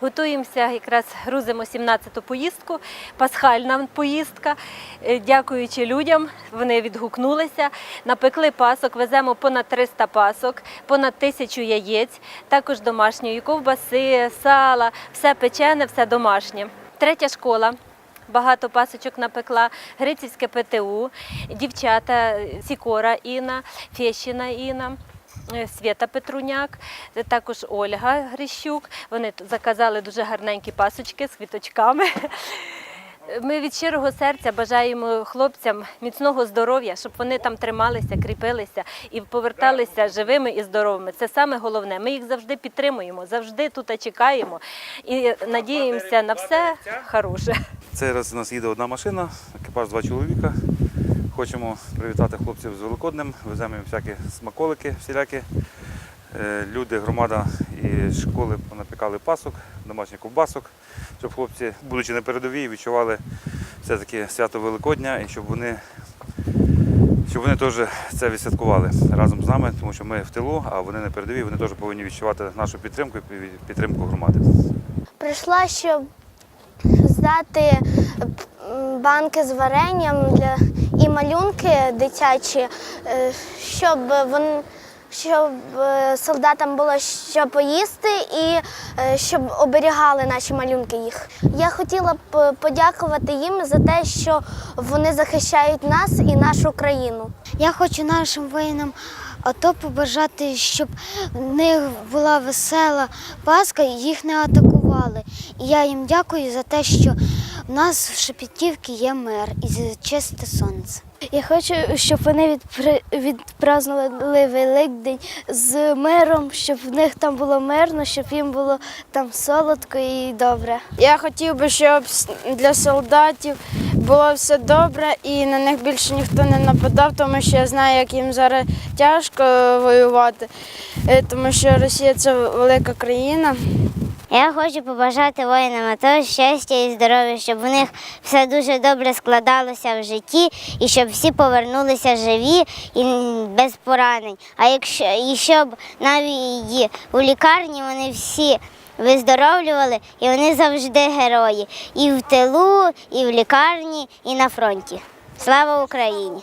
Готуємося, якраз грузимо 17-ту поїздку, пасхальна поїздка. Е, Дякуючи людям, вони відгукнулися. Напекли пасок, веземо понад 300 пасок, понад тисячу яєць, також домашньої ковбаси, сала, все печене, все домашнє. Третя школа. Багато пасочок напекла, Грицівське ПТУ, дівчата Сікора Інна, Фєщина Інна. Е, Свята Петруняк, е, також Ольга Грищук. Вони заказали дуже гарненькі пасочки з квіточками. Ми від щирого серця бажаємо хлопцям міцного здоров'я, щоб вони там трималися, кріпилися і поверталися живими і здоровими. Це саме головне. Ми їх завжди підтримуємо, завжди тут чекаємо і надіємося на все хороше. Цей раз у нас їде одна машина, екіпаж два чоловіка. Хочемо привітати хлопців з Великоднем, веземо їм всякі смаколики всілякі. Е, Люди, громада і школи понапікали пасок, домашніх ковбасок, щоб хлопці, будучи на передовій, відчували все-таки свято Великодня і щоб вони, щоб вони теж це відсвяткували разом з нами, тому що ми в тилу, а вони на передовій, вони теж повинні відчувати нашу підтримку і підтримку громади. Прийшла, щоб здати банки з варенням для, і малюнки дитячі, е, щоб вон, щоб е, солдатам було що поїсти і е, щоб оберігали наші малюнки їх. Я хотіла б подякувати їм за те, що вони захищають нас і нашу країну. Я хочу нашим воїнам АТО побажати, щоб в них була весела Пасха і їх не атакували. І я їм дякую за те, що в нас в Шепетівці є мир і чисте сонце. Я хочу, щоб вони відпразнували Великдень з миром, щоб в них там було мирно, щоб їм було там солодко і добре. Я хотів би, щоб для солдатів було все добре і на них більше ніхто не нападав, тому що я знаю, як їм зараз тяжко воювати, е, тому що Росія це велика країна. Я хочу побажати воїнам АТО щастя і здоров'я, щоб в них все дуже добре складалося в житті і щоб всі повернулися живі і без поранень. А якщо і щоб навіть у лікарні вони всі виздоровлювали, і вони завжди герої. І в тилу, і в лікарні, і на фронті. Слава Україні!